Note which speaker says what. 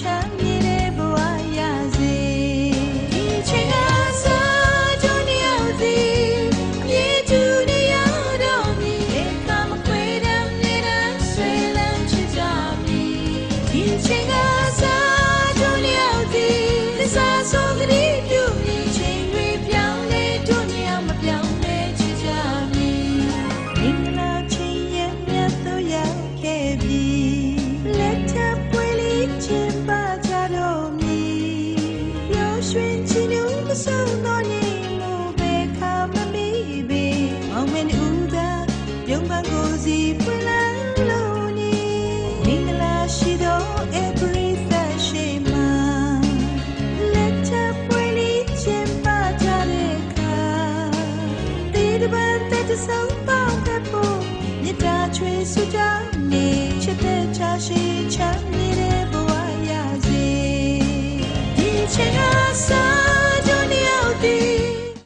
Speaker 1: ချမ်းမြေ ချွေဆူကြနေချစ်တဲ့ချာရှိချမ်း